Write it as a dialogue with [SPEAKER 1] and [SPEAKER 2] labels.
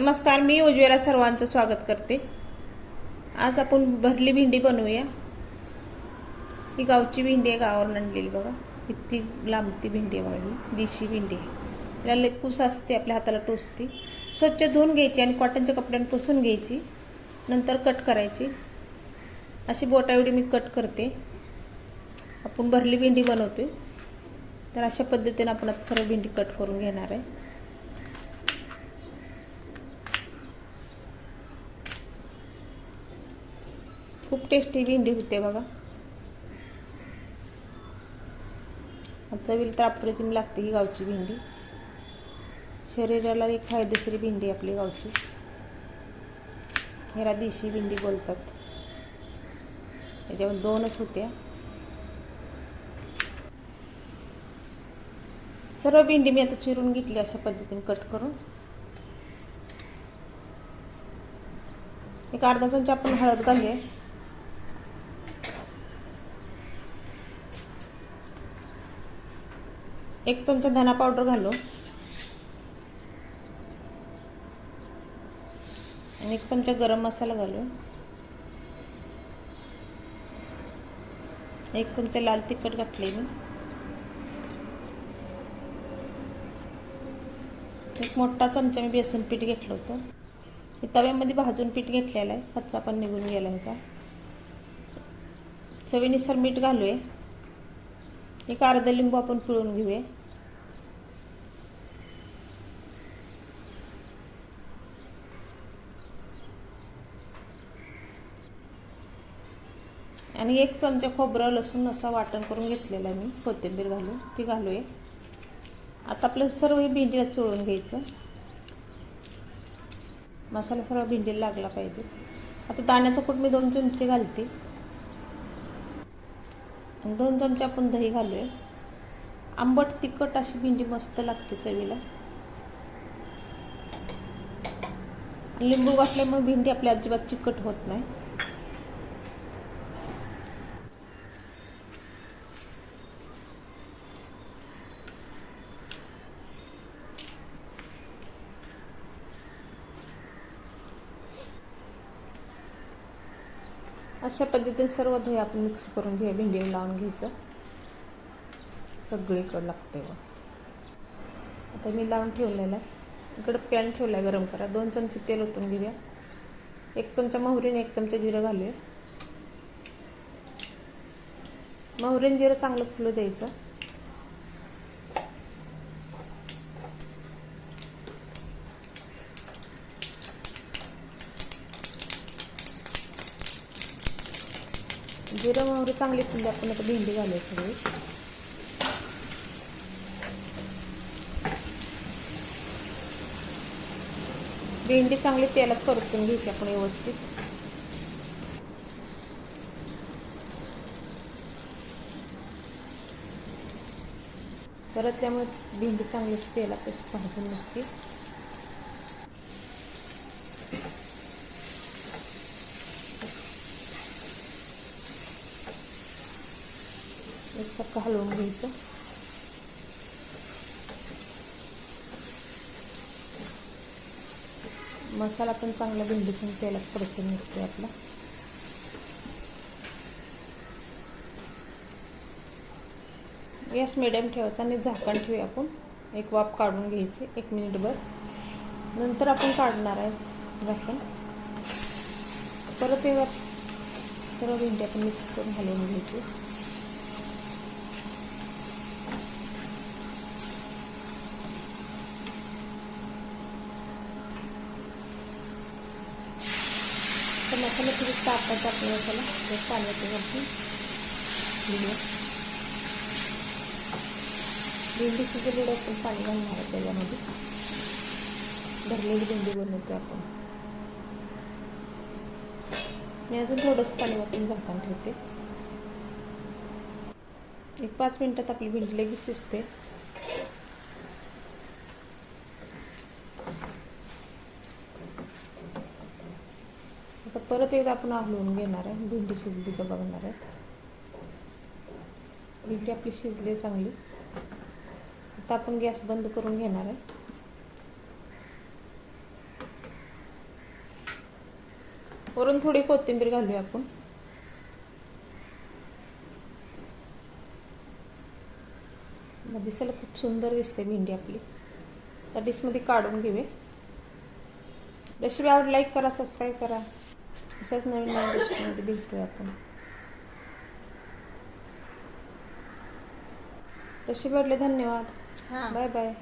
[SPEAKER 1] नमस्कार मी उज्वेला सर्वांचं स्वागत करते. आज आपण भरली भेंडी बनवूया. ही गावची भेंडी आहे गावावर आणलेली बघा. इतकी लांबती भेंडी आहे बघा ही देशी भेंडी आहे. याला लई असते आपल्या हाताला टोचते. स्वच्छ धुवून घ्यायची आणि कॉटनच्या कपड्याने पुसून घ्यायची. नंतर कट करायची. अशी बोटा मी कट करते. आपण भरली भेंडी आहे तर अशा पद्धतीने आपण आता सर्व भेंडी कट करून घेणार आहे. खूप टेस्टी भेंडी होते बघा. चवील तर अप्रतिम लागते ही गावची भेंडी. शरीराला एक फायदेशीर भेंडी आपली गावची. ह्याला देशी भेंडी बोलतात. याच्यावर दोनच होत्या. सर्व भेंडी मी आता चिरून घेतली अशा पद्धतीने कट करून. एक अर्धा चमचा आपण हळद घालूया. एक चमचा धना पावडर घालू आणि एक चमचा गरम मसाला घालू एक चमचा लाल तिखट घातले मी एक मोठा चमचा मी बेसन पीठ घेतलं होतं. तव्यामध्ये भाजून पीठ घेतलेलं आहे. कच्चा पण निघून गेला ह्याचा. चवीनुसार मीठ घालूया. एक अर्धा लिंबू आपण पिळून घेऊया. आणि एक चमचा खोबरं लसूण असं वाटण करून घेतलेलं आहे मी. कोथिंबीर घालून ती घालूया. आता आपलं सर्व भेंडीला चोळून घ्यायचं. मसाला सर्व भेंडीला लागला पाहिजे. आता दाण्याचं कूट मी दोन चमचे घालते. आणि दोन चमचे आपण दही घालूया. आंबट तिखट अशी भेंडी मस्त लागते चवीला. लिंबू घातल्यामुळे भेंडी आपल्या अजिबात चिकट होत नाही. अशा पद्धतीने सर्व दही आपण मिक्स करून घेऊया भेंडी लावून घ्यायचं. सगळीकडं लागते व आता मी लावून ठेवलेलं आहे. इकडं पॅन ठेवला आहे गरम करा. दोन चमचे तेल ओतून घेऊया. एक चमचा मोहरीने एक चमचा जिरं घालूया. मोहरीन जिरं चांगलं फुलं द्यायचं. जिरं मोहरी चांगली फुलली आपण आता भेंडी घालूया सगळी भेंडी चांगली तेलात परतून घ्यायची आपण व्यवस्थित. परतल्यामुळे भेंडी चांगली तेलात तशी भाजून नसते एक चक्का हलवून घ्यायचं. मसाला पण चांगला भेंडीसून तेलात परतून निघते आपला. गॅस मिडियम ठेवायचा आणि झाकण ठेवूया आपण. एक वाफ काढून घ्यायची. एक मिनिटभर. नंतर आपण काढणार आहे झाकण. परत एक सर्व भेंडी आपण मिक्स करून हलवून घ्यायची तर मसाला थोडी टाकायचा आपला मसाला एक पाण्याच्या वरती. भेंडी शिजलेली आपण पाणी घालणार आहे त्याच्यामध्ये. भरलेली भेंडी बनवतो आपण. मी अजून थोडंसं पाणी वाटून झाकण ठेवते. एक पाच मिनटात आपली भेंडी लगेच शिजते. परत एकदा आपण हलवून घेणार आहे. भेंडी शिजली तर बघणार आहे. भेंडी आपली शिजली चांगली. आता आपण गॅस बंद करून घेणार आहे. वरून थोडी कोथिंबीर घालूया आपण. दिसायला खूप सुंदर दिसते भेंडी आपली. त्या डिशमध्ये काढून घेऊया. रेसिपी आवड लाईक करा सबस्क्राईब करा. अशाच नवीन नवीन डिशमध्ये भेटतोय आपण कशी वाटले धन्यवाद बाय बाय